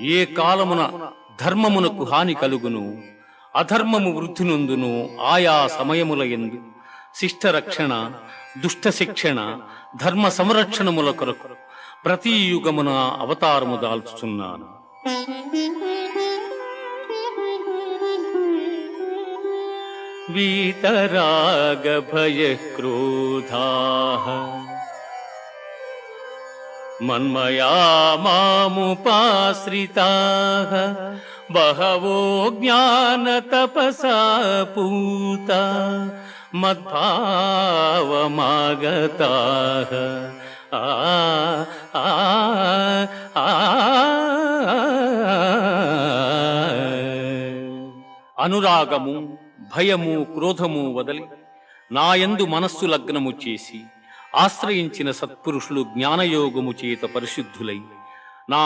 ఏ కాలమున ధర్మమునకు హాని కలుగును అధర్మము వృద్ధినందును ఆయా సమయముల ఎందు. శిష్ట రక్షణ దుష్ట శిక్షణ ధర్మ సంరక్షణముల కొరకు ప్రతి యుగమున అవతారము దాల్చుచున్నాను. వీతరాగ భయ క్రోధా మన్మయా మాముపాశ్రితా. బహవో జ్ఞాన తపసా పూత మద్భావమాగతా ఆ ఆ ఆ. అనురాగము భయము క్రోధము వదలి నాయందు మనస్సు లగ్నము చేసి ఆశ్రయించిన సత్పురుషులు జ్ఞానయోగము చేత పరిశుద్ధులై నా